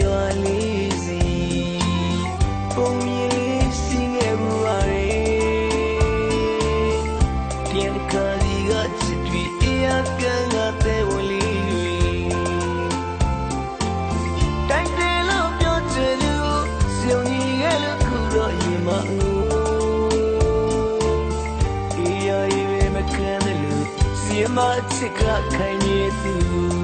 ရွာလေးစီပုံရင်လေးရှိငယ်မှုပါရေပြန်ခါဒီကချစ်ပြီးအရာကန်ကတဲ့ဝလေးတွေတိုင်းတယ်လို့ပြောချင်သူစုံကြီးရဲ့လို့ခုတော့ရင်မငိုအရာရဲ့မခံတယ်လို့စီမချစ်ကခိုင်နေသူ